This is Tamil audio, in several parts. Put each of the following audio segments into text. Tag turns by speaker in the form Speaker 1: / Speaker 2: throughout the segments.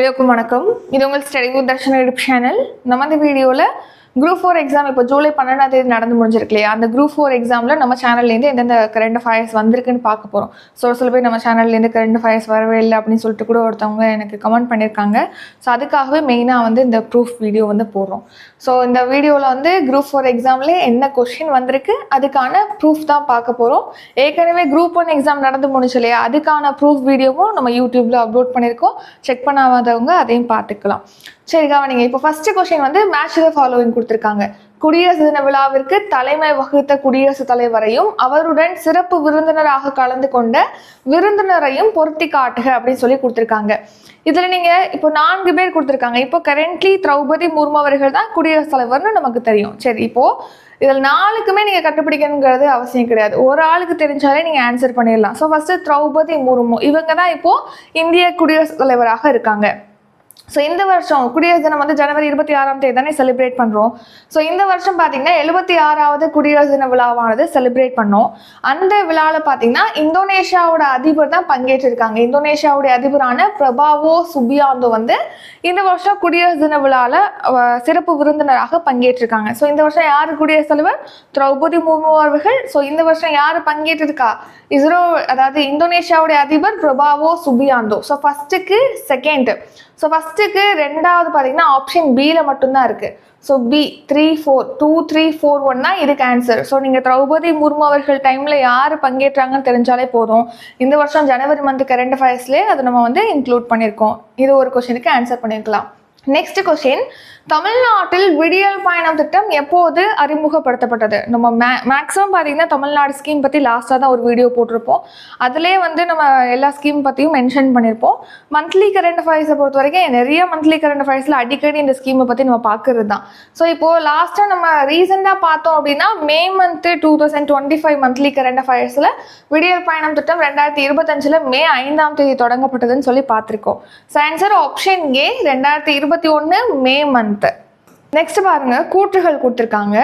Speaker 1: எல்லோருக்கும் வணக்கம். இது உங்கள் study with Darshan YouTube channel. நம்ம இந்த வீடியோவில் குரூப் ஃபோர் எக்ஸாம் இப்போ ஜூலை பன்னெண்டாம் தேதி நடந்து முடிஞ்சிருக்கு இல்லையா? அந்த குரூப் ஃபோர் எக்ஸாமில் நம்ம சேனல்லேருந்து எந்தெந்த கரண்ட் அஃபயர்ஸ் வந்திருக்குன்னு பார்க்க போகிறோம் ஸோ சில பேர் நம்ம சேனல்லேருந்து கரண்ட் அஃபயர்ஸ் வரவே இல்லை அப்படின்னு சொல்லிட்டு கூட ஒருத்தவங்க எனக்கு கமெண்ட் பண்ணியிருக்காங்க. ஸோ அதுக்காகவே மெயினாக வந்து இந்த ப்ரூஃப் வீடியோ வந்து போடுறோம். ஸோ இந்த வீடியோவில் வந்து குரூப் ஃபோர் எக்ஸாமில் என்ன கொஷின் வந்திருக்கு அதுக்கான ப்ரூஃப் தான் பார்க்க போகிறோம் ஏற்கனவே குரூப் ஒன் எக்ஸாம் நடந்து முடிஞ்சு இல்லையா? அதுக்கான ப்ரூஃப் வீடியோவும் நம்ம யூடியூப்பில் அப்லோட் பண்ணியிருக்கோம். செக் பண்ணாதவங்க அதையும் பார்த்துக்கலாம். சரி கவனிங்க. இப்போ ஃபர்ஸ்ட் கொஸ்டின் வந்து மேட்ச் த ஃபாலோவிங் கொடுத்துருக்காங்க. குடியரசு தின விழாவிற்கு தலைமை வகுத்த குடியரசுத் தலைவரையும் அவருடன் சிறப்பு விருந்தினராக கலந்து கொண்ட விருந்தினரையும் பொருத்தி காட்டுக அப்படின்னு சொல்லி கொடுத்துருக்காங்க. இதுல நீங்க இப்போ நான்கு பேர் கொடுத்துருக்காங்க. இப்போ கரண்ட்லி திரௌபதி முர்மு அவர்கள் தான் குடியரசுத் தலைவர்னு நமக்கு தெரியும். சரி இப்போ இதில் நாலுக்குமே நீங்கள் கண்டுபிடிக்கணுங்கிறது அவசியம் கிடையாது. ஒரு ஆளுக்கு தெரிஞ்சாலே நீங்கள் ஆன்சர் பண்ணிடலாம். So first Draupadi Murmu. இவங்க தான் இப்போது இந்திய குடியரசுத் தலைவராக இருக்காங்க. ஸோ இந்த வருஷம் குடியரசு தினம் வந்து ஜனவரி இருபத்தி ஆறாம் தேதி தானே செலிப்ரேட் பண்ணுறோம் ஸோ இந்த வருஷம் பார்த்தீங்கன்னா எழுபத்தி ஆறாவது குடியரசு தின விழாவானது செலிப்ரேட் பண்ணோம். அந்த விழாவில் பார்த்தீங்கன்னா இந்தோனேஷியாவோட அதிபர் தான் பங்கேற்றிருக்காங்க. இந்தோனேஷியாவுடைய அதிபரான பிரபாவோ சுபியாந்தோ வந்து இந்த வருஷம் குடியரசு தின விழாவில் சிறப்பு விருந்தினராக பங்கேற்றிருக்காங்க. ஸோ இந்த வருஷம் யார் குடியரசுத் தலைவர்? திரௌபதி முர்மு அவர்கள். ஸோ இந்த வருஷம் யார் பங்கேற்றிருக்கா? இஸ்ரோ அதாவது இந்தோனேஷியாவுடைய அதிபர் பிரபாவோ சுபியாந்தோ. ஸோ ஃபர்ஸ்ட்டுக்கு செகண்ட் ஸோ ஃபஸ்ட்டுக்கு ரெண்டாவது பார்த்தீங்கன்னா ஆப்ஷன் பியில் மட்டும்தான் இருக்குது so B three four two three four one தான் இதுக்கு ஆன்சர் ஸோ நீங்கள் திரௌபதி முர்மு அவர்கள் டைமில் யார் பங்கேற்றாங்கன்னு தெரிஞ்சாலே போதும். இந்த வருஷம் ஜனவரி மந்த் கரண்ட் அஃபேர்ஸ்லேயே அதை நம்ம வந்து இன்க்ளூட் பண்ணியிருக்கோம். இது ஒரு கொஷனுக்கு ஆன்சர் பண்ணியிருக்கலாம். நெக்ஸ்ட் கொஷின் தமிழ்நாட்டில் விடியல் பயணம் திட்டம் எப்போது அறிமுகப்படுத்தப்பட்டது? நம்ம மே மேக்ஸிமம் பார்த்தீங்கன்னா தமிழ்நாடு ஸ்கீம் பற்றி லாஸ்ட்டாக தான் ஒரு வீடியோ போட்டிருப்போம். அதிலே வந்து நம்ம எல்லா ஸ்கீம் பற்றியும் மென்ஷன் பண்ணியிருப்போம் மந்த்லி கரண்ட் அஃபேர்ஸை பொறுத்த வரைக்கும் நிறைய மந்த்லி கரண்ட் அஃபேர்ஸில் அடிக்கடி இந்த ஸ்கீமை பற்றி நம்ம பார்க்கறது தான். ஸோ இப்போது லாஸ்ட்டாக நம்ம ரீசெண்டாக பார்த்தோம் அப்படின்னா May month two thousand twenty five monthly current அஃபேர்ஸில் விடியல் பயணம் திட்டம் ரெண்டாயிரத்தி இருபத்தஞ்சில் மே ஐந்தாம் தேதி தொடங்கப்பட்டதுன்னு சொல்லி பார்த்துருக்கோம். ஸோ ஆன்சர் ஆப்ஷன் ஏ ரெண்டாயிரத்தி இருபத்தி ஒன்று மே மந்த்து நெக்ஸ்ட் பாருங்க கூற்றுகள் கொடுத்துருக்காங்க.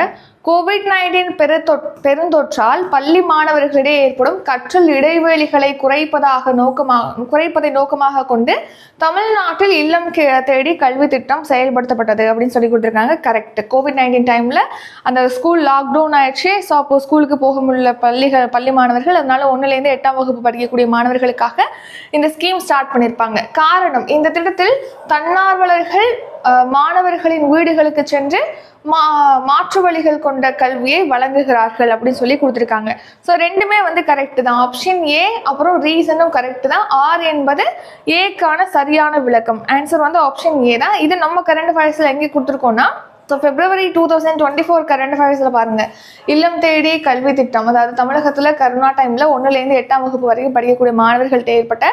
Speaker 1: கோவிட் நைன்டீன் பெருந்தொற் பெருந்தொற்றால் பள்ளி மாணவர்களிடையே ஏற்படும் கற்றல் இடைவெளிகளை குறைப்பதாக நோக்கமாக குறைப்பதை நோக்கமாக கொண்டு தமிழ்நாட்டில் இல்லம் கே- தேடி கல்வி திட்டம் செயல்படுத்தப்பட்டது அப்படின்னு சொல்லி கொடுத்துருக்காங்க. கரெக்ட் கோவிட் நைன்டீன் டைமில் அந்த ஸ்கூல் லாக்டவுன் ஆயிடுச்சு. ஸோ அப்போ ஸ்கூலுக்கு போக முடியல பள்ளிகள் பள்ளி மாணவர்கள். அதனால ஒன்றுலேருந்து எட்டாம் வகுப்பு படிக்கக்கூடிய மாணவர்களுக்காக இந்த ஸ்கீம் ஸ்டார்ட் பண்ணியிருப்பாங்க காரணம் இந்த திட்டத்தில் தன்னார்வலர்கள் மாணவர்களின் வீடுகளுக்கு சென்று மா மாற்று வழிகள் கொண்ட கல்வியை வழங்குகிறார்கள் அப்படின்னு சொல்லி கொடுத்துருக்காங்க. ஸோ ரெண்டுமே வந்து கரெக்டு தான். ஆப்ஷன் ஏ அப்புறம் ரீசனும் கரெக்டு தான். ஆர் என்பது ஏக்கான சரியான விளக்கம். ஆன்சர் வந்து ஆப்ஷன் ஏ தான். இது நம்ம கரண்ட் அஃபேர்ஸில் எங்கே கொடுத்துருக்கோம்னா so February two thousand twenty four current அஃபேர்ஸில் பாருங்கள் இல்லம் தேடி கல்வி திட்டம் அதாவது தமிழகத்தில் கரோனா டைமில் ஒன்றுலேருந்து எட்டாம் வகுப்பு வரைக்கும் படிக்கக்கூடிய மாணவர்கள்ட்ட ஏற்பட்ட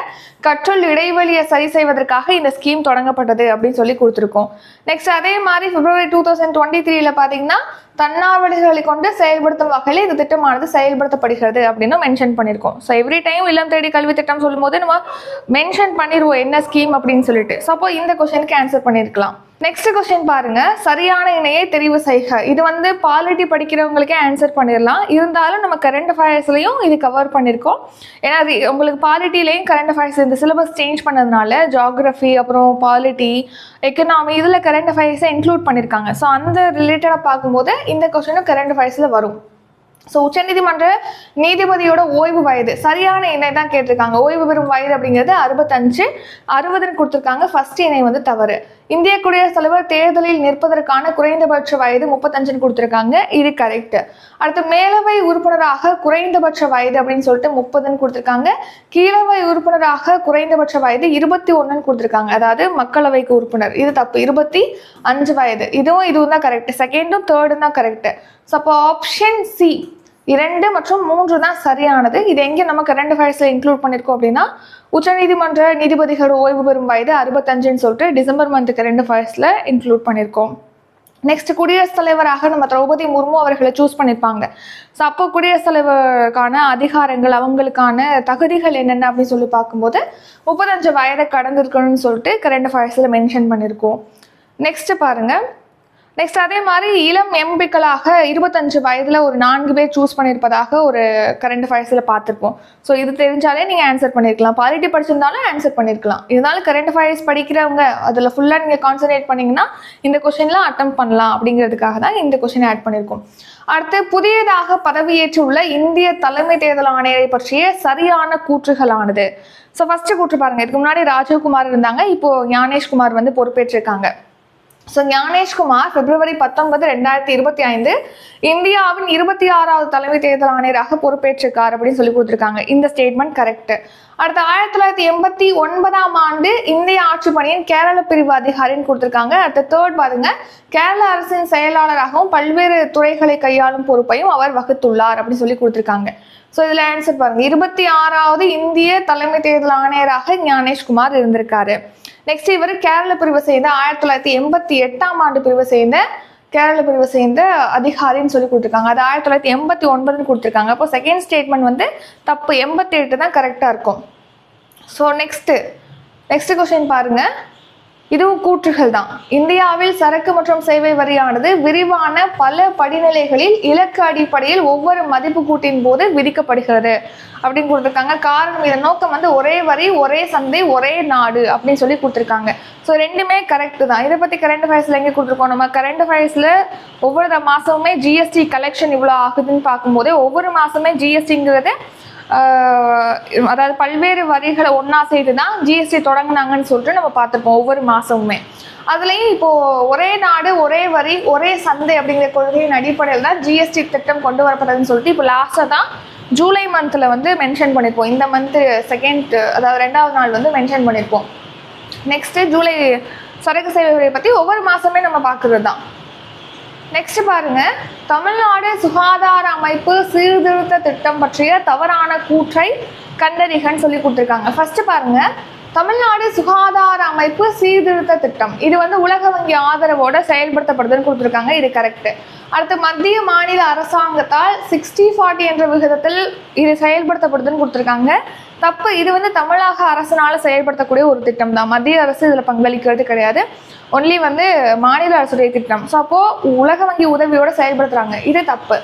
Speaker 1: கற்றல் இடைவெளியை சரி செய்வதற்காக இந்த ஸ்கீம் தொடங்கப்பட்டது அப்படின்னு சொல்லி கொடுத்துருக்கோம். நெக்ஸ்ட் அதே மாதிரி பிப்ரவரி டூ தௌசண்ட் டுவெண்ட்டி த்ரீல பார்த்தீங்கன்னா தன்னார்வலர்களை கொண்டு செயல்படுத்தும் வகையில் இந்த திட்டமானது செயல்படுத்தப்படுகிறது அப்படின்னு மென்ஷன் பண்ணியிருக்கோம். ஸோ எவ்ரி டைம் இல்லம் தேடி கல்வி திட்டம் சொல்லும்போது நம்ம மென்ஷன் பண்ணிடுவோம் என்ன ஸ்கீம் அப்படின்னு சொல்லிட்டு. ஸோ அப்போ இந்த கொஸ்டினுக்கு ஆன்சர் பண்ணியிருக்கலாம். நெக்ஸ்ட் கொஸ்டின் பாருங்க. சரியான இணையை தெரிவு செய்க. இது வந்து பாலிட்டி படிக்கிறவங்களுக்கே ஆன்சர் பண்ணிடலாம். இருந்தாலும் நம்ம கரண்ட் அஃபேர்ஸ்லையும் இது கவர் பண்ணியிருக்கோம் ஏன்னா அது உங்களுக்கு பாலிட்டிலையும் கரண்ட் அஃபேர்ஸ் இந்த சிலபஸ் சேஞ்ச் பண்ணதுனால ஜாகிரஃபி அப்புறம் பாலிட்டி எக்கனாமி இதில் கரண்ட் அஃபேர்ஸை இன்க்ளூட் பண்ணியிருக்காங்க ஸோ அந்த ரிலேட்டடாக பார்க்கும்போது இந்த கொஸ்டினும் கரண்ட் அஃபேர்ஸில் வரும். ஸோ உச்சநீதிமன்ற நீதிபதியோட ஓய்வு வயது. சரியான இணை தான் கேட்டிருக்காங்க. ஓய்வு பெறும் வயது அப்படிங்கிறது அறுபத்தஞ்சு அறுபதுன்னு கொடுத்துருக்காங்க. ஃபர்ஸ்ட் இணை வந்து தவறு. இந்திய குடியரசுத் தலைவர் தேர்தலில் நிற்பதற்கான குறைந்தபட்ச வயது முப்பத்தஞ்சுன்னு கொடுத்துருக்காங்க. இது கரெக்ட் அடுத்து மேலவை உறுப்பினராக குறைந்தபட்ச வயது அப்படின்னு சொல்லிட்டு முப்பதுன்னு கொடுத்துருக்காங்க. கீழவை உறுப்பினராக குறைந்தபட்ச வயது இருபத்தி ஒன்றுன்னு கொடுத்துருக்காங்க. அதாவது மக்களவைக்கு உறுப்பினர். இது தப்பு. இருபத்தி அஞ்சு வயது. இதுவும் இதுவும் தான் கரெக்ட் செகண்டும் தேர்டும் தான் கரெக்ட் ஸோ அப்போ ஆப்ஷன் சி இரண்டு மற்றும் மூன்று தான் சரியானது. இது எங்கே நம்ம கரண்ட் அஃபேர்ஸில் இன்க்ளூட் பண்ணியிருக்கோம் அப்படின்னா உச்சநீதிமன்ற நீதிபதிகள் ஓய்வு பெறும் வயது அறுபத்தஞ்சுன்னு சொல்லிட்டு டிசம்பர் மந்த்துக்கு ரெண்டு அஃபேர்ஸில் இன்க்ளூட் பண்ணியிருக்கோம். நெக்ஸ்ட் குடியரசுத் தலைவராக நம்ம திரௌபதி முர்மு அவர்களை சூஸ் பண்ணியிருப்பாங்க. ஸோ அப்போ குடியரசுத் தலைவருக்கான அதிகாரங்கள் அவங்களுக்கான தகுதிகள் என்னென்ன அப்படின்னு சொல்லி பார்க்கும்போது முப்பத்தஞ்சு வயதை கடந்திருக்கணும்னு சொல்லிட்டு கரண்ட் அஃபேர்ஸில் மென்ஷன் பண்ணியிருக்கோம். நெக்ஸ்ட் பாருங்கள் நெக்ஸ்ட் அதே மாதிரி இளம் எம்பிக்களாக இருபத்தஞ்சு வயதில் ஒரு நான்கு பேர் சூஸ் பண்ணியிருப்பதாக ஒரு கரண்ட் அஃபேர்ஸில் பார்த்துருப்போம். ஸோ இது தெரிஞ்சாலே நீங்கள் ஆன்சர் பண்ணியிருக்கலாம் பாலிட்டி படிச்சிருந்தாலும் ஆன்சர் பண்ணியிருக்கலாம் இருந்தாலும் கரண்ட் அஃபேர்ஸ் படிக்கிறவங்க அதில் ஃபுல்லாக நீங்கள் கான்சன்ட்ரேட் பண்ணிங்கன்னா இந்த கொஷின்லாம் அட்டம் பண்ணலாம் அப்படிங்கிறதுக்காக தான் இந்த கொஷினை ஆட் பண்ணியிருக்கோம் அடுத்து புதியதாக பதவியேற்றுள்ள இந்திய தலைமை தேர்தல் ஆணையரை பற்றிய சரியான கூற்றுகளானது. ஸோ ஃபஸ்ட்டு கூற்று பாருங்கள் இதுக்கு முன்னாடி ராஜீவ்குமார் இருந்தாங்க. இப்போது ஞானேஷ்குமார் வந்து பொறுப்பேற்றிருக்காங்க. ஸோ ஞானேஷ்குமார் பிப்ரவரி பத்தொன்பது ரெண்டாயிரத்தி இருபத்தி ஐந்து இந்தியாவின் இருபத்தி ஆறாவது தலைமை தேர்தல் ஆணையராக பொறுப்பேற்றிருக்கார் அப்படின்னு சொல்லி கொடுத்துருக்காங்க. இந்த ஸ்டேட்மெண்ட் கரெக்ட் அடுத்து ஆயிரத்தி தொள்ளாயிரத்தி எண்பத்தி ஒன்பதாம் ஆண்டு இந்திய ஆட்சி பணியின் கேரள பிரிவு அதிகாரின்னு கொடுத்துருக்காங்க. அடுத்த தேர்ட் பாருங்க. கேரள அரசின் செயலாளராகவும் பல்வேறு துறைகளை கையாளும் பொறுப்பையும் அவர் வகுத்துள்ளார் அப்படின்னு சொல்லி கொடுத்துருக்காங்க. ஸோ இதில் ஆன்சர் பாருங்க. இருபத்தி ஆறாவது இந்திய தலைமை தேர்தல் ஆணையராக ஞானேஷ்குமார் இருந்திருக்காரு. நெக்ஸ்ட் இவர் கேரள பிரிவை சேர்ந்த ஆயிரத்தி தொள்ளாயிரத்தி எண்பத்தி எட்டாம் ஆண்டு பிரிவை சேர்ந்த கேரள பிரிவை சேர்ந்த அதிகாரின்னு சொல்லி கொடுத்துருக்காங்க. அது ஆயிரத்தி தொள்ளாயிரத்தி எண்பத்தி ஒன்பதுன்னு கொடுத்துருக்காங்க. அப்போ செகண்ட் ஸ்டேட்மெண்ட் வந்து தப்பு எண்பத்தி எட்டு தான் கரெக்டாக இருக்கும். ஸோ நெக்ஸ்ட்டு நெக்ஸ்ட் கொஸ்டின் பாருங்கள் இதுவும் கூற்றுகள் தான் இந்தியாவில் சரக்கு மற்றும் சேவை வரியானது விரிவான பல படிநிலைகளில் இலக்கு அடிப்படையில் ஒவ்வொரு மதிப்பு கூட்டின் போது விதிக்கப்படுகிறது. அப்படின்னு கொடுத்துருக்காங்க. காரணம் இதன் நோக்கம் வந்து ஒரே வரி ஒரே சந்தை ஒரே நாடு அப்படின்னு சொல்லி கொடுத்துருக்காங்க. ஸோ ரெண்டுமே கரெக்டு தான். இதை பற்றி கரண்ட் அஃபேர்ஸில் எங்கே கொடுத்துருக்கோம்? நம்ம கரண்ட் அஃபேர்ஸில் ஒவ்வொரு மாதமுமே ஜிஎஸ்டி கலெக்ஷன் இவ்வளோ ஆகுதுன்னு பார்க்கும்போது ஒவ்வொரு மாதமே ஜிஎஸ்டிங்கிறது அதாவது பல்வேறு வரிகளை ஒன்றா சேர்த்து தான் ஜிஎஸ்டி தொடங்குனாங்கன்னு சொல்லிட்டு நம்ம பார்த்துருப்போம் ஒவ்வொரு மாதமுமே அதுலேயும் இப்போது ஒரே நாடு ஒரே வரி ஒரே சந்தை அப்படிங்கிற கொள்கையின் அடிப்படையில் தான் ஜிஎஸ்டி திட்டம் கொண்டு வரப்படுதுன்னு சொல்லிட்டு இப்போ லாஸ்ட்டாக தான் ஜூலை மந்தில் வந்து மென்ஷன் பண்ணியிருப்போம் இந்த மந்த்து செகண்ட் அதாவது ரெண்டாவது நாள் வந்து மென்ஷன் பண்ணியிருப்போம் நெக்ஸ்ட்டு ஜூலை சரக்கு சேவை வரியை பற்றி ஒவ்வொரு மாதமே நம்ம பார்க்குறது தான் நெக்ஸ்ட் பாருங்க. தமிழ்நாடு சுகாதார அமைப்பு சீர்திருத்த திட்டம் பற்றிய தவறான கூற்றை கண்டறிகன்னு சொல்லி கொடுத்துருக்காங்க. ஃபர்ஸ்ட் பாருங்க. தமிழ்நாடு சுகாதார அமைப்பு சீர்திருத்த திட்டம். இது வந்து உலக வங்கி ஆதரவோட செயல்படுத்தப்படுதுன்னு கொடுத்துருக்காங்க. இது கரெக்ட் அடுத்து மத்திய மாநில அரசாங்கத்தால் சிக்ஸ்டி ஃபார்ட்டி என்ற விகிதத்தில் இது செயல்படுத்தப்படுதுன்னு கொடுத்துருக்காங்க. தப்பு இது வந்து தமிழக அரசனால் செயல்படுத்தக்கூடிய ஒரு திட்டம் தான் மத்திய அரசு இதில் பங்களிக்கிறது கிடையாது. ஒன்லி வந்து மாநில அரசுடைய திட்டம். ஸோ அப்போது உலக வங்கி உதவியோடு செயல்படுத்துகிறாங்க இது தப்பு.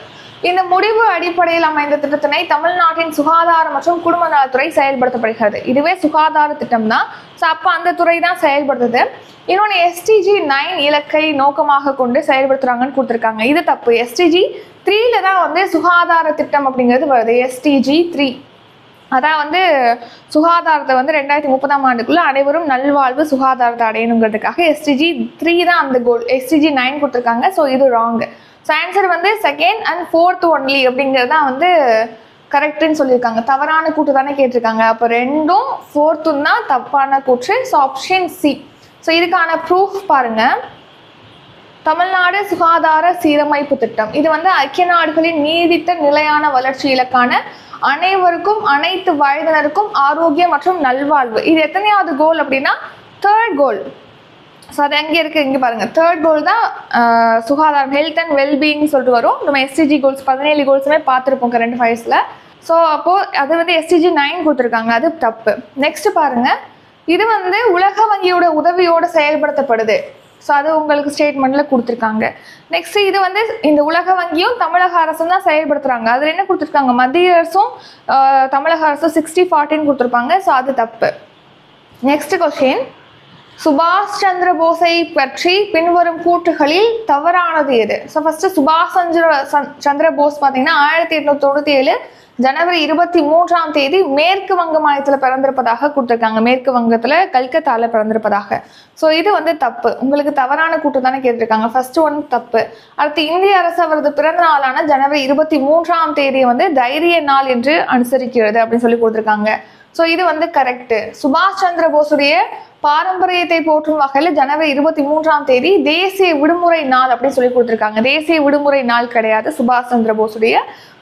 Speaker 1: இந்த முடிவு அடிப்படையில் அமைந்த திட்டத்தினை தமிழ்நாட்டின் சுகாதார மற்றும் குடும்ப நலத்துறை செயல்படுத்தப்படுகிறது. இதுவே சுகாதார திட்டம் தான் ஸோ அப்போ அந்த துறை தான் செயல்படுத்துது. இன்னொன்று எஸ்டிஜி நைன் இலக்கை நோக்கமாக கொண்டு செயல்படுத்துறாங்கன்னு கொடுத்துருக்காங்க. இது தப்பு. எஸ்டிஜி த்ரீல தான் வந்து சுகாதார திட்டம் அப்படிங்கிறது வருது. எஸ்டிஜி த்ரீ அதான் வந்து சுகாதாரத்தை வந்து ரெண்டாயிரத்தி முப்பதாம் ஆண்டுக்குள்ள அனைவரும் நல்வாழ்வு சுகாதாரத்தை அடையணுங்கிறதுக்காக எஸ்டிஜி த்ரீ தான் அந்த கோல் எஸ்டிஜி நைன் கொடுத்துருக்காங்க. ஸோ இது ராங் ஸோ ஆன்சர் வந்து செகண்ட் அண்ட் ஃபோர்த் ஒன்லி அப்படிங்கிறது தான் வந்து கரெக்டுன்னு சொல்லியிருக்காங்க. தவறான கூட்டு தானே கேட்டிருக்காங்க. அப்போ ரெண்டும் ஃபோர்த்தும் தான் தப்பான கூற்று. ஸோ ஆப்ஷன் சி ஸோ இதுக்கான ப்ரூஃப் பாருங்கள் தமிழ்நாடு சுகாதார சீரமைப்பு திட்டம். இது வந்து ஐக்கிய நாடுகளின் நீடித்த நிலையான வளர்ச்சி இலக்கான அனைவருக்கும் அனைத்து வயதினருக்கும் ஆரோக்கியம் மற்றும் நல்வாழ்வு. இது எத்தனையாவது கோல் அப்படின்னா தேர்ட் கோல் ஸோ அது எங்கே இருக்குது இங்கே பாருங்கள் தேர்ட் கோல் தான் சுகாதாரம் ஹெல்த் அண்ட் வெல்பீயிங் சொல்லிட்டு வரும். நம்ம எஸ்டிஜி கோல்ஸ் பதினேழு கோல்ஸுமே பார்த்துருப்போம் கரண்ட் ஃபைவ்ஸில் ஸோ அப்போது அது வந்து எஸ்டிஜி நைன் கொடுத்துருக்காங்க. அது தப்பு. நெக்ஸ்ட்டு பாருங்கள் இது வந்து உலக வங்கியோட உதவியோடு செயல்படுத்தப்படுது. ஸோ அது உங்களுக்கு ஸ்டேட்மெண்ட்டில் கொடுத்துருக்காங்க. நெக்ஸ்ட் இது வந்து இந்த உலக வங்கியும் தமிழக அரசும் தான் செயல்படுத்துகிறாங்க அதில் என்ன கொடுத்துருக்காங்க? மத்திய அரசும் தமிழக அரசும் சிக்ஸ்டி ஃபார்ட்டின்னு கொடுத்துருப்பாங்க. ஸோ அது தப்பு. நெக்ஸ்ட் கொஸ்டின் சுபாஷ் சந்திர போஸை பற்றி பின்வரும் கூற்றுகளில் தவறானது எது? ஸோ ஃபர்ஸ்ட் சுபாஷ் சந்திர சந்திர போஸ் பார்த்தீங்கன்னா ஆயிரத்தி எட்நூத்தி தொண்ணூற்றி ஏழு ஜனவரி இருபத்தி மூன்றாம் தேதி மேற்கு வங்க மாநிலத்தில் பிறந்திருப்பதாக கொடுத்துருக்காங்க. மேற்கு வங்கத்தில் கல்கத்தாவில் பிறந்திருப்பதாக. ஸோ இது வந்து தப்பு. உங்களுக்கு தவறான கூட்டு தானே கேட்டிருக்காங்க. ஃபர்ஸ்ட் ஒன் தப்பு. அடுத்து இந்திய அரசு அவரது பிறந்த நாளான ஜனவரி இருபத்தி மூன்றாம் தேதியை வந்து தைரிய நாள் என்று அனுசரிக்கிறது அப்படின்னு சொல்லி கொடுத்துருக்காங்க. ஸோ இது வந்து கரெக்டு சுபாஷ் சந்திர போஸுடைய பாரம்பரியத்தை போற்றும் வகையில் ஜனவரி இருபத்தி மூன்றாம் தேதி தேசிய விடுமுறை நாள் அப்படின்னு சொல்லி கொடுத்துருக்காங்க. தேசிய விடுமுறை நாள் கிடையாது. சுபாஷ் சந்திர போஸுடைய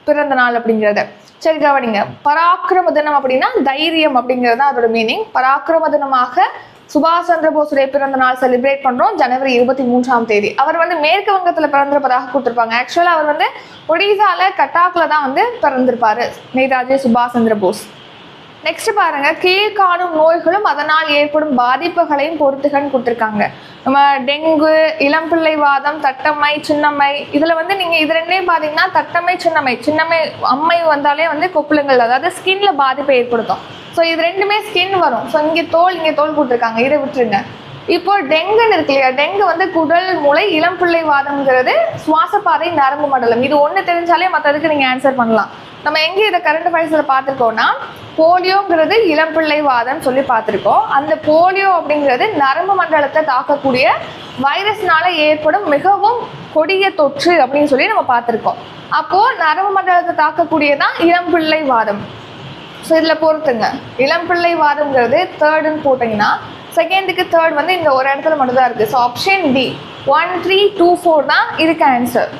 Speaker 1: பிறந்த நாள் அப்படிங்கிறது. சரி கவனிங்க. பராக்கிரம தினம் அப்படின்னா தைரியம் அப்படிங்கிறது தான் அதோட மீனிங் பராக்கிரம தினமாக சுபாஷ் சந்திர போஸுடைய பிறந்த நாள் செலிப்ரேட் பண்ணுறோம் ஜனவரி இருபத்தி மூன்றாம் தேதி. அவர் வந்து மேற்கு வங்கத்தில் பிறந்திருப்பதாக கொடுத்துருப்பாங்க. ஆக்சுவலாக அவர் வந்து ஒடிசாவில் கட்டாக்கில் தான் வந்து பிறந்திருப்பாரு. நேதாஜி சுபாஷ் சந்திர போஸ். நெக்ஸ்ட் பாருங்க கீழ்காணும் நோய்களும் அதனால் ஏற்படும் பாதிப்புகளையும் பொறுத்துகன்னு கொடுத்துருக்காங்க. நம்ம டெங்கு இளம்பிள்ளை வாதம் தட்டம்மை சின்னம்மை இதில் வந்து நீங்கள் இது ரெண்டையும் பார்த்தீங்கன்னா தட்டம்மை சின்னம்மை சின்னம்மை அம்மை வந்தாலே வந்து கொப்புளங்கள் அதாவது ஸ்கின்ல பாதிப்பை ஏற்படுத்தும். ஸோ இது ரெண்டுமே ஸ்கின் வரும். ஸோ இங்கே தோல் இங்கே தோல் கொடுத்துருக்காங்க. இதை விட்டுருங்க. இப்போ டெங்குன்னு இருக்கு இல்லையா? டெங்கு வந்து குடல் மூளை இளம்பிள்ளை வாதம்ங்கிறது சுவாசப்பாதை நரம்பு மண்டலம். இது ஒன்று தெரிஞ்சாலே மற்றதுக்கு நீங்கள் ஆன்சர் பண்ணலாம். நம்ம எங்கே இதை கரண்ட் அஃபேர்ஸில் பார்த்துருக்கோம்னா போலியோங்கிறது இளம்பிள்ளை வாதம் சொல்லி பார்த்துருக்கோம். அந்த போலியோ அப்படிங்கிறது நரம்பு மண்டலத்தை தாக்கக்கூடிய வைரஸ்னால ஏற்படும் மிகவும் கொடிய தொற்று அப்படின்னு சொல்லி நம்ம பார்த்துருக்கோம். அப்போ நரம்பு மண்டலத்தை தாக்கக்கூடியதான் இளம்பிள்ளை வாதம் ஸோ இதில் பொறுத்துங்க. இளம்பிள்ளை வாதம்ங்கிறது தேர்டுன்னு போட்டிங்கன்னா செகண்டுக்கு தேர்ட் வந்து இந்த ஒரு இடத்துல மட்டும்தான் இருக்குது so option D one three two four தான் இதுக்கு ஆன்சர்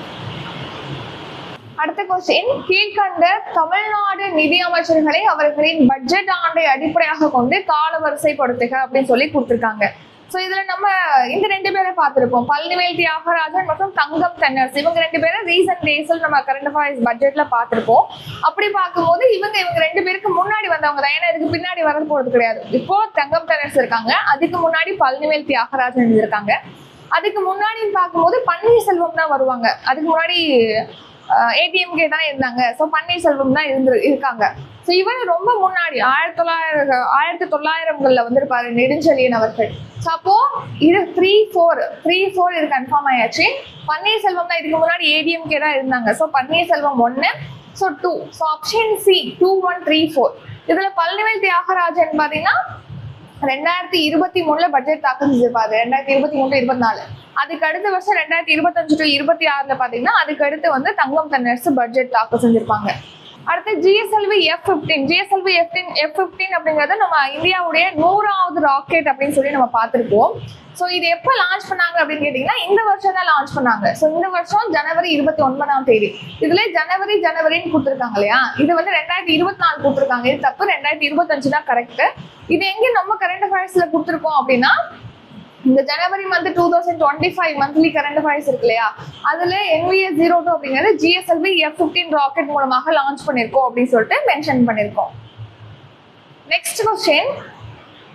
Speaker 1: அடுத்த கொஸ்டின் கீழ்கண்ட தமிழ்நாடு நிதி அமைச்சர்களை அவர்களின் பட்ஜெட் ஆண்டை அடிப்படையாக கொண்டு காலவரிசைப்படுத்துக அப்படின்னு சொல்லி கொடுத்துருக்காங்க. ஸோ இதுல நம்ம இந்த ரெண்டு பேரை பார்த்துருப்போம். பழனிவேல் தியாகராஜன் மற்றும் தங்கம் தென்னரசு. இவங்க ரெண்டு பேரும் ரீசன்ட் டேஸில் நம்ம கரண்ட் அஃபேர்ஸ் பட்ஜெட்ல பார்த்துருப்போம். அப்படி பார்க்கும்போது இவங்க இவங்க ரெண்டு பேருக்கு முன்னாடி வந்தவங்க தான். ஏன்னா இதுக்கு பின்னாடி வர போறது கிடையாது. இப்போ தங்கம் தென்னரசு இருக்காங்க. அதுக்கு முன்னாடி பழனிவேல் தியாகராஜன் இருக்காங்க அதுக்கு முன்னாடி பார்க்கும்போது பன்னீர்செல்வம் தான் வருவாங்க. அதுக்கு முன்னாடி ஏடிஎம்கே தான் இருந்தாங்க. ஸோ பன்னீர்செல்வம் தான் இருந்து இருக்காங்க. ஸோ இவர் ரொம்ப முன்னாடி ஆயிரத்தி தொள்ளாயிரம் ஆயிரத்தி தொள்ளாயிரங்களில் வந்திருப்பாரு நெடுஞ்செழியன் அவர்கள். ஸோ அப்போ இது த்ரீ ஃபோர் த்ரீ ஃபோர் இது கன்ஃபார்ம் ஆயாச்சு. பன்னீர்செல்வம் தான் இதுக்கு முன்னாடி ஏடிஎம்கே தான் இருந்தாங்க. ஸோ பன்னீர்செல்வம் ஒன்று so two so option C two one three four இதில் பழனிவேல் தியாகராஜன் பார்த்தீங்கன்னா ரெண்டாயிரத்தி இருபத்தி மூணுல பட்ஜெட் தாக்கல் செஞ்சிருப்பாரு. ரெண்டாயிரத்தி இருபத்தி மூணு இருபத்தி நாலு. அதுக்கு அடுத்த வருஷம் ரெண்டாயிரத்தி இருபத்தஞ்சு டு இருபத்தி ஆறுல பாத்தீங்கன்னா அதுக்கு அடுத்து வந்து தங்கம் தென்னரசு பட்ஜெட் தாக்கல் செஞ்சிருப்பாங்க. அடுத்து GSLV F fifteen GSLV fifteen F fifteen அப்படிங்கிறது நம்ம இந்தியாவுடைய நூறாவது ராக்கெட் அப்படின்னு சொல்லி நம்ம பார்த்துருப்போம். ஸோ இது எப்போ லான்ச் பண்ணாங்க அப்படின்னு கேட்டிங்கன்னா இந்த வருஷம் தான் லான்ச் பண்ணாங்க. ஸோ இந்த வருஷம் ஜனவரி இருபத்தி ஒன்பதாம் தேதி. இதுல ஜனவரி ஜனவரின்னு கொடுத்துருக்காங்க இல்லையா? இது வந்து ரெண்டாயிரத்தி இருபத்தி நாலு கொடுத்துருக்காங்க. இது தப்பு. ரெண்டாயிரத்தி இருபத்தஞ்சு தான் கரெக்ட் இது எங்க நம்ம கரண்ட் அஃபேர்ஸ்ல கொடுத்துருக்கோம் அப்படின்னா இந்த January month two thousand twenty five monthly current affairs இருக்கு இல்லையா? அதுல என்விஎஸ் ஜீரோ டூ அப்படிங்கிறது ஜிஎஸ்எல்வி எஃப் பிப்டீன் ராக்கெட் மூலமாக லான்ச் பண்ணியிருக்கோம் அப்படின்னு சொல்லிட்டு மென்ஷன் பண்ணியிருக்கோம் நெக்ஸ்ட் கொஸ்டின்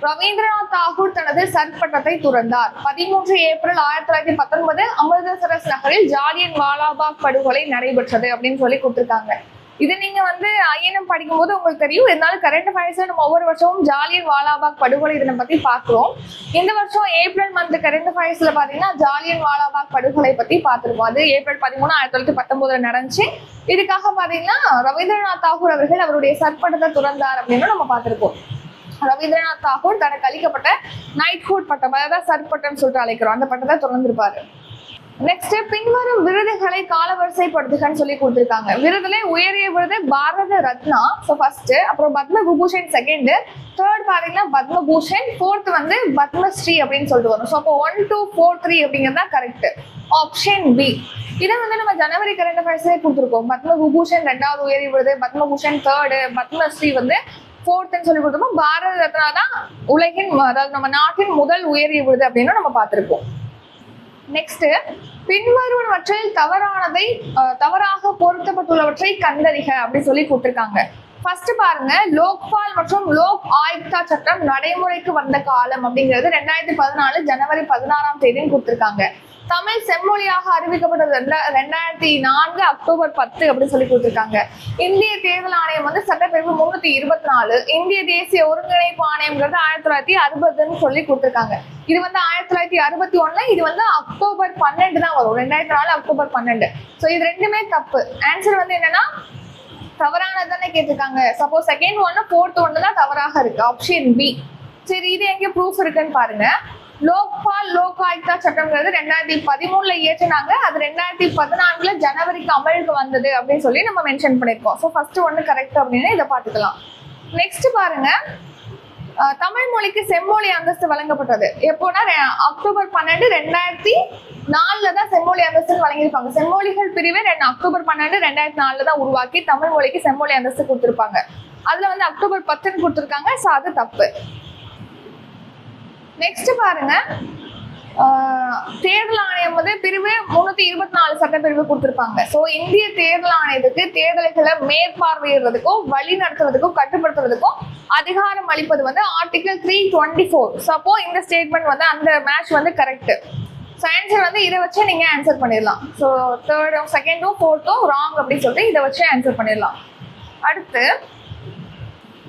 Speaker 1: ரவீந்திரநாத் தாகூர் தனது சர் பட்டத்தை துறந்தார். பதிமூன்று ஏப்ரல் ஆயிரத்தி தொள்ளாயிரத்தி பத்தொன்பது அமிர்தசரஸ் நகரில் ஜாலியன் வாலாபாக் படுகொலை நடைபெற்றது அப்படின்னு சொல்லி கொடுத்துருக்காங்க. இது நீங்க வந்து ஐஎன்எம் படிக்கும்போது உங்களுக்கு தெரியும். இருந்தாலும் கரண்ட் அஃபேர்ஸ்ல நம்ம ஒவ்வொரு வருஷமும் ஜாலியன் வாலாபாக் படுகொலை இதனை பத்தி பார்க்கிறோம். இந்த வருஷம் ஏப்ரல் மந்த் கரண்ட் அஃபேர்ஸ்ல பாத்தீங்கன்னா ஜாலியன் வாலாபாக் படுகொலை பத்தி பார்த்திருப்போம் அது ஏப்ரல் பதிமூணு ஆயிரத்தி தொள்ளாயிரத்தி பத்தொன்பதுல நடந்துச்சு. இதுக்காக பாத்தீங்கன்னா ரவீந்திரநாத் தாகூர் அவர்கள் அவருடைய சற்படத்தை துறந்தார் அப்படின்னு நம்ம பார்த்திருப்போம் ரவீந்திரநாத் தாகூர் தனக்கு அளிக்கப்பட்ட நைட்ஹுட் பட்டம் அதாவது சர்பட்டம் சொல்லிட்டு அழைக்கிறோம். அந்த பட்டத்தை திறந்திருப்பாரு. நெக்ஸ்ட் பின்வரும் விருதுகளை காலவரிசைப்படுத்துகன்னு சொல்லி கொடுத்துருக்காங்க. விருதுல உயரிய விருது பாரத ரத்னா ஸோ ஃபர்ஸ்ட் அப்புறம் பத்ம விபூஷன் செகண்ட் தேர்ட் பாத்தீங்கன்னா பத்மபூஷன். ஃபோர்த் வந்து பத்மஸ்ரீ அப்படின்னு சொல்லிட்டு வரும். ஸோ அப்போ ஒன் டூ ஃபோர் த்ரீ அப்படிங்கிறது தான் கரெக்ட் ஆப்ஷன் பி இதை வந்து நம்ம ஜனவரி கரண்ட் அஃபேர்ஸே கொடுத்துருக்கோம். பத்ம விபூஷன் ரெண்டாவது உயரிய விருது பத்மபூஷன் தேர்டு பத்மஸ்ரீ வந்து ஃபோர்த்துன்னு சொல்லி கொடுத்தோம் பாரத ரத்னா தான் உலகின் அதாவது நம்ம நாட்டின் முதல் உயரிய விருது அப்படின்னு நம்ம பார்த்துருக்கோம். நெக்ஸ்ட் பின்வருவனவற்றில் தவறானதை தவறாக பொருத்தப்பட்டுள்ளவற்றை கண்டறிக அப்படின்னு சொல்லி கூப்பிட்டுருக்காங்க. ஃபர்ஸ்ட் பாருங்க லோக்பால் மற்றும் லோக் ஆயுக்தா சட்டம் நடைமுறைக்கு வந்த காலம் அப்படிங்கிறது ரெண்டாயிரத்தி பதினாலு ஜனவரி பதினாறாம் தேதின்னு கொடுத்துருக்காங்க. தமிழ் செம்மொழியாக அறிவிக்கப்பட்டது ரெண்டா- ரெண்டாயிரத்தி நான்கு அக்டோபர் பத்து அப்படின்னு சொல்லி கொடுத்துருக்காங்க. இந்திய தேர்தல் ஆணையம் வந்து சட்டப்பிரிவு முன்னூத்தி இருபத்தி நாலு இந்திய தேசிய ஒருங்கிணைப்பு ஆணையம்ங்கிறது ஆயிரத்தி தொள்ளாயிரத்தி அறுபதுன்னு சொல்லி கொடுத்துருக்காங்க. இது வந்து ஆயிரத்தி தொள்ளாயிரத்தி அறுபத்தி ஒண்ணுல இது வந்து அக்டோபர் பன்னெண்டு தான் வரும். ரெண்டாயிரத்தி நாலு அக்டோபர் பன்னெண்டு. ஸோ இது ரெண்டுமே தப்பு. ஆன்சர் வந்து என்னன்னா தவறானது தானே கேட்டிருக்காங்க. சப்போஸ் செகண்ட் ஒன்னு ஃபோர்த் ஒன்று தான் தவறாக இருக்கு. ஆப்ஷன் பி சரி இது எங்கே ப்ரூஃப் இருக்குன்னு பாருங்க. லோக்பால் லோக் ஆயுக்தா சட்டம்ங்கிறது ரெண்டாயிரத்தி பதிமூணுல இயற்றினாங்க. அது ரெண்டாயிரத்தி பதினான்குல ஜனவரிக்கு அமலுக்கு வந்தது அப்படின்னு சொல்லி நம்ம மென்ஷன் பண்ணியிருக்கோம். ஸோ ஃபர்ஸ்ட் ஒன்று கரெக்ட் அப்படின்னு இதை பார்த்துக்கலாம். நெக்ஸ்ட் பாருங்க. தமிழ் மொழிக்கு செம்மொழி அந்தஸ்து வழங்கப்பட்டது. எப்போனா ரெ- அக்டோபர் பன்னெண்டு ரெண்டாயிரத்தி நாலுல தான் செம்மொழி அந்தஸ்து வழங்கியிருப்பாங்க. செம்மொழிகள் பிரிவே ரெண்டு அக்டோபர் பன்னெண்டு ரெண்டாயிரத்தி நாலுல தான் உருவாக்கி தமிழ் மொழிக்கு செம்மொழி அந்தஸ்து கொடுத்துருப்பாங்க. அதுல வந்து அக்டோபர் பத்துன்னு கொடுத்துருக்காங்க ஸோ அது தப்பு. நெக்ஸ்ட் பாருங்க. தேர்தல் ஆணையம் வந்து பிரிவு முன்னூத்தி இருபத்தி நாலு சட்டப்பிரிவு கொடுத்திருப்பாங்க. ஸோ இந்திய தேர்தல் ஆணையத்துக்கு தேர்தல்களை மேற்பார்வையிடுறதுக்கும் வழி நடத்துறதுக்கும் கட்டுப்படுத்துறதுக்கும் அதிகாரம் அளிப்பது வந்து article three twenty four so அப்போ இந்த ஸ்டேட்மெண்ட் வந்து அந்த மேட்ச் வந்து கரெக்ட் ஸோ ஆன்சர் வந்து இதை வச்சு நீங்க ஆன்சர் பண்ணிடலாம். ஸோ தேர்டும் செகண்டும் ஃபோர்த்தும் ராங் அப்படின்னு சொல்லிட்டு இதை வச்சு ஆன்சர் பண்ணிடலாம். அடுத்து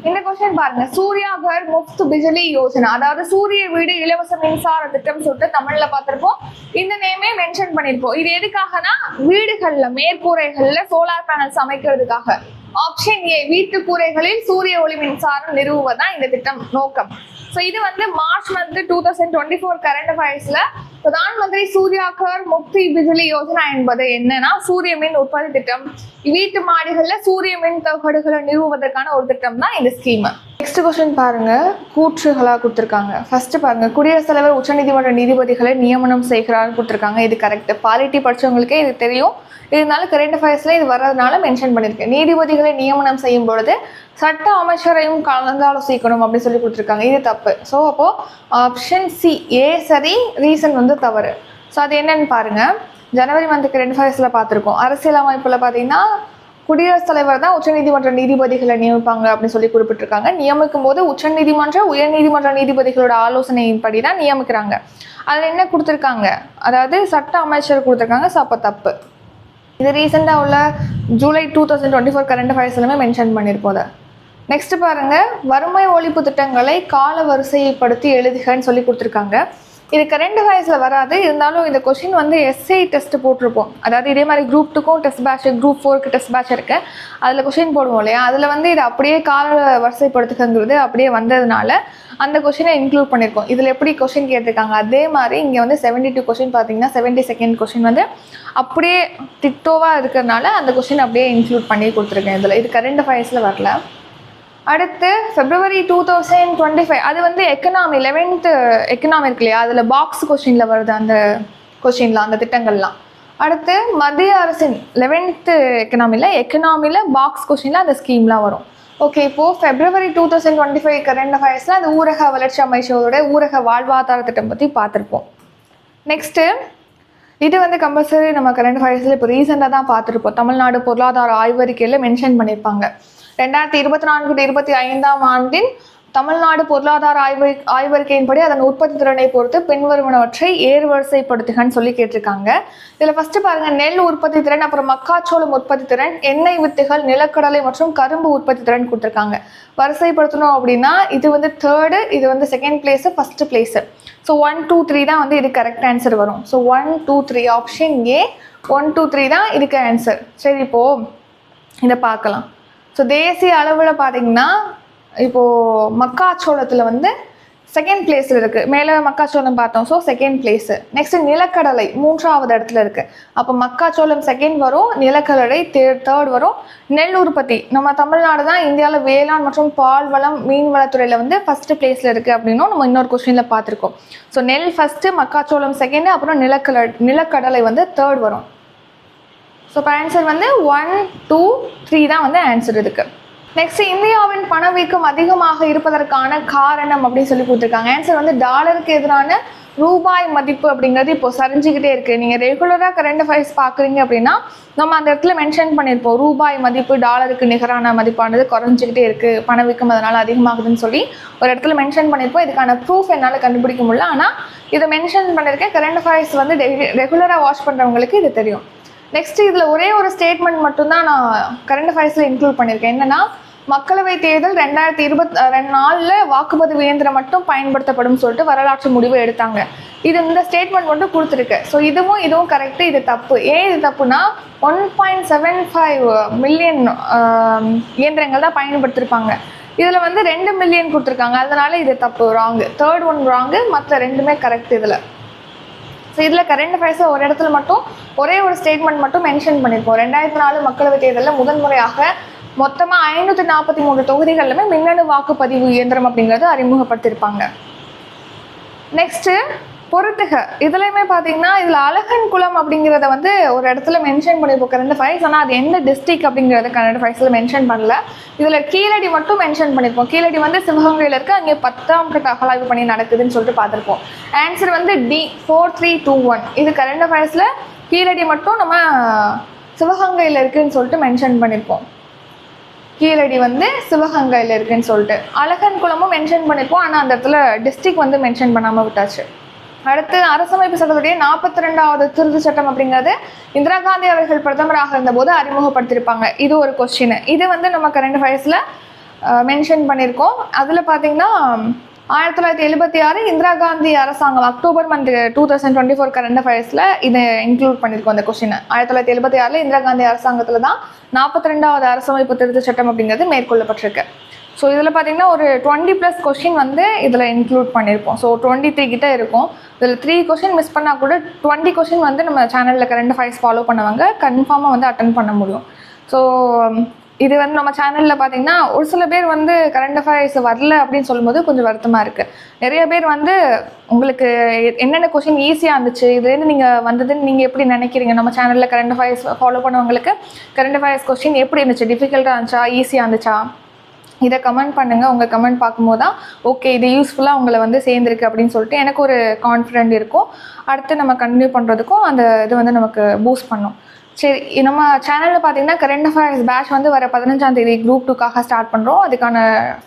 Speaker 1: இந்த கொஸ்டின் பாருங்க. சூர்யா கர் முஃப்த் பிஜிலி யோஜனா அதாவது சூரிய வீடு இலவச மின்சார திட்டம் சொல்லிட்டு தமிழ்ல பார்த்திருப்போம். இந்த நேமே மென்ஷன் பண்ணிருப்போம். இது எதுக்காகனா? வீடுகள்ல மேற்கூரைகள்ல சோலார் பேனல்ஸ் அமைக்கிறதுக்காக. ஆப்ஷன் ஏ வீட்டு கூரைகளில் சூரிய ஒளி மின்சாரம் நிறுவுவதுதான் இந்த திட்டம் நோக்கம். ஸோ இது வந்து March month two thousand twenty four current அஃபேர்ஸ்ல Pradhan Mantri Suryaghar முக்தி பிஜிலி யோஜனா என்பது என்னன்னா சூரிய மின் உற்பத்தி திட்டம் வீட்டு மாடிகள்ல சூரிய மின் தகடுகளை நிறுவுவதற்கான ஒரு திட்டம் தான் இந்த ஸ்கீம் நெக்ஸ்ட் கொஸ்டின் பாருங்க கூற்றுகளா கொடுத்துருக்காங்க ஃபர்ஸ்ட் பாருங்க குடியரசுத் தலைவர் உச்சநீதிமன்ற நீதிபதிகளை நியமனம் செய்கிறார் கொடுத்துருக்காங்க இது கரெக்ட் பாலிட்டி படிச்சவங்களுக்கே இது தெரியும் இருந்தாலும் கரண்ட் அஃபேர்ஸ்ல இது வர்றதுனால மென்ஷன் பண்ணியிருக்கேன் நீதிபதிகளை நியமனம் செய்யும் பொழுது சட்ட அமைச்சரையும் கலந்தாலோசிக்கணும் அப்படின்னு சொல்லி கொடுத்துருக்காங்க இது தப்பு ஸோ அப்போ ஆப்ஷன் சி ஏ சரி ரீசன் வந்து தவறு. ஸோ அது என்னன்னு பாருங்க. ஜனவரி மந்த் ரெண்டு வயசில் பார்த்துருக்கோம். அரசியல் அமைப்பில் பார்த்தீங்கன்னா குடியரசுத் தலைவர் தான் உச்சநீதிமன்ற நீதிபதிகளை நியமிப்பாங்க அப்படின்னு சொல்லி குறிப்பிட்டிருக்காங்க. நியமிக்கும் போது உச்சநீதிமன்ற உயர்நீதிமன்ற நீதிபதிகளோட ஆலோசனையின்படி தான் நியமிக்கிறாங்க. அதில் என்ன கொடுத்துருக்காங்க? அதாவது சட்ட அமைச்சர் கொடுத்துருக்காங்க ஸோ அப்போ தப்பு. இது ரீசெண்டாக உள்ள July two thousand twenty four current அஃபேர்ஸ்லுமே mention பண்ணியிருப்போம் நெக்ஸ்ட் பாருங்கள் வறுமை ஒழிப்பு திட்டங்களை கால வரிசைப்படுத்தி எழுதுகன்னு சொல்லி கொடுத்துருக்காங்க. இது கரண்ட் அஃபேர்ஸில் வராது. இருந்தாலும் இந்த கொஷின் வந்து எஸ்ஐ டெஸ்ட் போட்டிருப்போம். அதாவது இதே மாதிரி குரூப் டூக்கும் டெஸ்ட் பேட்ச் குரூப் ஃபோருக்கு டெஸ்ட் பேட்ச் இருக்குது அதில் கொஷின் போடுவோம் இல்லையா? அதில் வந்து இது அப்படியே கால வரிசைப்படுத்துக்கங்கிறது அப்படியே வந்ததுனால அந்த கொஷினை இன்க்ளூட் பண்ணியிருக்கோம் இதில் எப்படி கொஷின் கேட்டிருக்காங்க? அதே மாதிரி இங்கே வந்து செவன்டி டூ கொஷின் பார்த்தீங்கன்னா செவன்டி செகண்ட் கொஷின் வந்து அப்படியே திட்டோவாக இருக்கிறதுனால அந்த கொஷின் அப்படியே இன்க்ளூட் பண்ணி கொடுத்துருக்கேன் இதில். இது கரண்ட் ஃபயர்ஸில் வரல. அடுத்து February two thousand twenty five அது வந்து எக்கனாமி லெவன்த்து எக்கனாமி இருக்கு இல்லையா? அதில் பாக்ஸ் கொஷினில் வருது அந்த கொஷின்லாம் அந்த திட்டங்கள்லாம். அடுத்து மத்திய அரசின் லெவன்த்து எக்கனாமியில் எக்கனாமியில் பாக்ஸ் கொஷினில் அந்த ஸ்கீம்லாம் வரும். ஓகே இப்போது February two thousand twenty five current அஃபேர்ஸில் அந்த ஊரக வளர்ச்சி அமைச்சரோட ஊரக வாழ்வாதார திட்டம் பற்றி பார்த்துருப்போம். நெக்ஸ்ட்டு இது வந்து கம்பல்சரி நம்ம கரண்ட் அஃபேர்ஸில் இப்போ ரீசெண்டாக தான் பார்த்துருப்போம். தமிழ்நாடு பொருளாதார ஆய்வறிக்கையில் மென்ஷன் பண்ணியிருப்பாங்க ரெண்டாயிரத்தி இருபத்தி நான்கு இருபத்தி ஐந்தாம் ஆண்டின் தமிழ்நாடு பொருளாதார ஆய்வு ஆய்வறிக்கையின்படி அதன் உற்பத்தி திறனை பொறுத்து பின்வருவனவற்றை ஏர்வரிசைப்படுத்துகன்னு சொல்லி கேட்டிருக்காங்க. இதில் ஃபர்ஸ்ட் பாருங்க நெல் உற்பத்தி திறன் அப்புறம் மக்காச்சோளம் உற்பத்தி திறன் எண்ணெய் வித்துகள் நிலக்கடலை மற்றும் கரும்பு உற்பத்தி திறன் கொடுத்துருக்காங்க. வரிசைப்படுத்தணும் அப்படின்னா இது வந்து தேர்டு இது வந்து second place first place so one two three தான் வந்து இது கரெக்ட் ஆன்சர் வரும். So one two three option A one two three தான் இதுக்கு ஆன்சர் சரி இப்போது இதை பார்க்கலாம். ஸோ தேசிய அளவில் பார்த்தீங்கன்னா இப்போது மக்காச்சோளத்தில் வந்து செகண்ட் பிளேஸில் இருக்குது மேலே மக்காச்சோளம் பார்த்தோம். ஸோ செகண்ட் பிளேஸு நெக்ஸ்ட் நிலக்கடலை மூன்றாவது இடத்துல இருக்குது அப்போ மக்காச்சோளம் செகண்ட் வரும் நிலக்கடலை தேர்ட் தேர்ட் வரும். நெல் உற்பத்தி. நம்ம தமிழ்நாடு தான் இந்தியாவில் வேளாண் மற்றும் பால் வளம் மீன் வளத்துறையில் வந்து ஃபஸ்ட்டு பிளேஸில் இருக்குது அப்படின்னும் நம்ம இன்னொரு கொஸ்டினில் பார்த்துருக்கோம். ஸோ நெல் ஃபஸ்ட்டு மக்காச்சோளம் செகண்டு அப்புறம் நிலக்கடலை நிலக்கடலை வந்து தேர்ட் வரும். ஸோ இப்போ ஆன்சர் வந்து ஒன் டூ த்ரீ தான் வந்து ஆன்சர் இதுக்கு நெக்ஸ்ட் இந்தியாவின் பணவீக்கம் அதிகமாக இருப்பதற்கான காரணம் அப்படின்னு சொல்லி கொடுத்துருக்காங்க. ஆன்சர் வந்து டாலருக்கு எதிரான ரூபாய் மதிப்பு அப்படிங்கிறது இப்போ சரிஞ்சுக்கிட்டே இருக்குது நீங்கள் ரெகுலராக கரண்ட் அஃபேர்ஸ் பார்க்குறீங்க அப்படின்னா நம்ம அந்த இடத்துல மென்ஷன் பண்ணியிருப்போம். ரூபாய் மதிப்பு டாலருக்கு நிகரான மதிப்பானது குறைஞ்சிக்கிட்டே இருக்குது பணவீக்கம் அதனால் அதிகமாகுதுன்னு சொல்லி ஒரு இடத்துல மென்ஷன் பண்ணியிருப்போம். இதுக்கான ப்ரூஃப் என்னால் கண்டுபிடிக்க முடியல. ஆனால் இதை மென்ஷன் பண்ணியிருக்கேன். கரண்ட் அஃபேர்ஸ் வந்து டெய்லி ரெகுலராக வாட்ச் பண்ணுறவங்களுக்கு இது தெரியும். நெக்ஸ்ட் இதில் ஒரே ஒரு ஸ்டேட்மெண்ட் மட்டும்தான் நான் கரண்ட் அஃபேர்ஸில் இன்க்ளூட் பண்ணியிருக்கேன். என்னன்னா மக்களவை தேர்தல் ரெண்டாயிரத்தி இருபத் ரெண்டு நாளில் வாக்குப்பதிவு இயந்திரம் மட்டும் பயன்படுத்தப்படும் சொல்லிட்டு வரலாற்று முடிவு எடுத்தாங்க. இது இந்த ஸ்டேட்மெண்ட் மட்டும் கொடுத்துருக்கு. ஸோ இதுவும் இதுவும் கரெக்டு இது தப்பு. ஏன் இது தப்புனா one point seven five million இயந்திரங்கள் தான் பயன்படுத்திருப்பாங்க. இதில் வந்து ரெண்டு மில்லியன் கொடுத்துருக்காங்க. அதனால இது தப்பு ராங்கு தேர்ட் ஒன் ராங்கு மற்ற ரெண்டுமே கரெக்ட் இதில். ஸோ இதில் கரண்ட் அஃபேர்ஸை ஒரு இடத்துல மட்டும் ஒரே ஒரு ஸ்டேட்மெண்ட் மட்டும் மென்ஷன் பண்ணியிருப்போம் ரெண்டாயிரத்தி நாலு மக்களவைத் தேர்தலில் முதன்முறையாக மொத்தமாக ஐநூற்றி நாற்பத்தி மூணு தொகுதிகளிலுமே மின்னணு வாக்குப்பதிவு இயந்திரம் அப்படிங்கிறது அறிமுகப்படுத்தியிருப்பாங்க. நெக்ஸ்ட்டு பொறுத்துக. இதுலையுமே பார்த்தீங்கன்னா இதில் அழகன் குளம் அப்படிங்கிறத வந்து ஒரு இடத்துல மென்ஷன் பண்ணியிருப்போம் கரண்ட் ஃபைல்ஸ் ஆனால் அது எந்த டிஸ்ட்ரிக் அப்படிங்கிறத கரண்ட் ஃபைல்ஸில் மென்ஷன் பண்ணல. இதில் கீழடி மட்டும் மென்ஷன் பண்ணியிருப்போம் கீழடி வந்து சிவகங்கையில் இருக்குது அங்கே பத்தாம் கட்ட அகலாய்வு பண்ணி நடக்குதுன்னு சொல்லிட்டு பார்த்துருப்போம் ஆன்சர் வந்து D four three two one இது கரண்ட் ஃபைஸில் கீழடி மட்டும் நம்ம சிவகங்கையில் இருக்குதுன்னு சொல்லிட்டு மென்ஷன் பண்ணியிருப்போம் கீழடி வந்து சிவகங்கையில் இருக்குன்னு சொல்லிட்டு. அழகன் குளமும் மென்ஷன் பண்ணியிருப்போம் ஆனால் அந்த இடத்துல டிஸ்ட்ரிக்ட் வந்து மென்ஷன் பண்ணாமல் விட்டாச்சு. அடுத்து அரசமைப்பு சட்டத்துடைய நாற்பத்தி ரெண்டாவது திருத்த சட்டம் அப்படிங்கிறது இந்திரா காந்தி அவர்கள் பிரதமராக இருந்தபோது அறிமுகப்படுத்தியிருப்பாங்க. இது ஒரு கொஸ்டின் இது வந்து நம்ம கரண்ட் அஃபேர்ஸில் மென்ஷன் பண்ணியிருக்கோம். அதில் பார்த்தீங்கன்னா ஆயிரத்தி தொள்ளாயிரத்தி எழுபத்தி ஆறு இந்திரா காந்தி அரசாங்கம் October month two thousand twenty four current அஃபேர்ஸில் இதை இன்க்ளூட் பண்ணியிருக்கோம் அந்த கொஸ்டின் ஆயிரத்தி தொள்ளாயிரத்தி எழுபத்தி ஆறில் இந்திரா காந்தி அரசாங்கத்தில் தான் நாற்பத்தி ரெண்டாவது அரசமைப்பு திருத்த சட்டம் அப்படிங்கிறது மேற்கொள்ளப்பட்டிருக்கு. ஸோ இதில் பார்த்தீங்கன்னா ஒரு டுவெண்ட்டி ப்ளஸ் கொஷின் வந்து இதில் இன்க்ளூட் பண்ணியிருப்போம் ஸோ டுவெண்ட்டி த்ரீ கிட்ட இருக்கும். இதில் த்ரீ கொஷின் மிஸ் பண்ணால் கூட டுவெண்ட்டி கொஷின் வந்து நம்ம சேனலில் கரண்ட் ஃபைல்ஸ் ஃபாலோ பண்ணவங்க. கன்ஃபார்மாக வந்து அட்டன் பண்ண முடியும். ஸோ இது வந்து நம்ம சேனலில் பார்த்தீங்கன்னா ஒரு சில பேர் வந்து கரண்ட் அஃபேர்ஸ் வரல அப்படின்னு சொல்லும்போது கொஞ்சம் வருத்தமாக இருக்குது நிறைய பேர் வந்து உங்களுக்கு என்னென்ன கொஷின் ஈஸியாக இருந்துச்சு இதுலேருந்து நீங்கள் வந்ததுன்னு நீங்கள் எப்படி நினைக்கிறீங்க? நம்ம சேனலில் கரண்ட் அஃபேர்ஸ் ஃபாலோ பண்ணவங்களுக்கு கரண்ட் அஃபேர்ஸ் கொஷின் எப்படி இருந்துச்சு? டிஃபிகல்ட்டாக இருந்துச்சா? ஈஸியாக இருந்துச்சா? இதை கமெண்ட் பண்ணுங்கள் உங்கள் கமெண்ட் பார்க்கும்போது தான் ஓகே இது யூஸ்ஃபுல்லாக உங்களை வந்து சேர்ந்துருக்கு அப்படின்னு சொல்லிட்டு எனக்கு ஒரு கான்ஃபிடென்ட் இருக்கும். அடுத்து நம்ம கண்டினியூ பண்ணுறதுக்கும் அந்த இது வந்து நமக்கு பூஸ்ட் பண்ணும். சரி நம்ம சேனலில் பார்த்தீங்கன்னா கரண்ட் அஃபேர்ஸ் பேட்ச் வந்து வர பதினஞ்சாம் தேதி குரூப் டூக்காக ஸ்டார்ட் பண்ணுறோம் அதுக்கான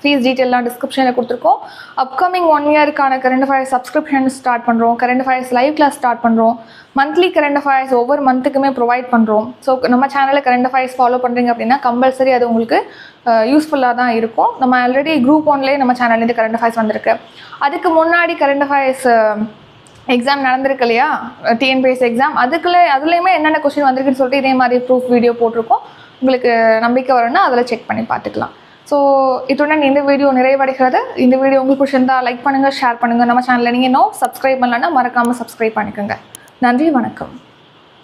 Speaker 1: ஃபீஸ் டீட்டெயிலாம் டிஸ்கிரிப்ஷனில் கொடுத்துருக்கோம். அப்கமிங் ஒன் இயருக்கான கரண்ட் அஃபேர்ஸ் சப்ஸ்கிரிப்ஷன் ஸ்டார்ட் பண்ணுறோம் current affairs live class start பண்ணுறோம் மந்த்லி கரண்ட் அஃபேர்ஸ் ஒவ்வொரு மந்த்துக்குமே ப்ரொவைட் பண்ணுறோம் ஸோ நம்ம சேனலில் கரண்ட் அஃபேர்ஸ் ஃபாலோ பண்ணுறீங்க அப்படின்னா கம்பல்சரி அது உங்களுக்கு யூஸ்ஃபுல்லாக தான் இருக்கும். நம்ம ஆல்ரெடி குரூப் ஒன்லேயே நம்ம சேனல்லேருந்து கரண்ட் அஃபேர்ஸ் வந்திருக்கு. அதுக்கு முன்னாடி கரண்ட் அஃபேர்ஸ் எக்ஸாம் நடந்திருக்கு இல்லையா? டிஎன்பிஎஸ் எக்ஸாம் அதுக்குள்ளே அதுலேயுமே என்னென்ன கொஸ்டின் வந்திருக்குன்னு சொல்லிட்டு இதே மாதிரி ப்ரூஃப் வீடியோ போட்டிருக்கோம். உங்களுக்கு நம்பிக்கை வரும்னா அதில் செக் பண்ணி பார்த்துக்கலாம். ஸோ இத்துடன் இந்த வீடியோ நிறைவடைகிறது. இந்த வீடியோ உங்களுக்கு பிடிச்சிருந்தா லைக் பண்ணுங்கள் ஷேர் பண்ணுங்கள் நம்ம சேனலில் நீங்கள் இன்னும் சப்ஸ்கிரைப் பண்ணலன்னா மறக்காமல் சப்ஸ்கிரைப் பண்ணிக்கோங்க. நன்றி வணக்கம்.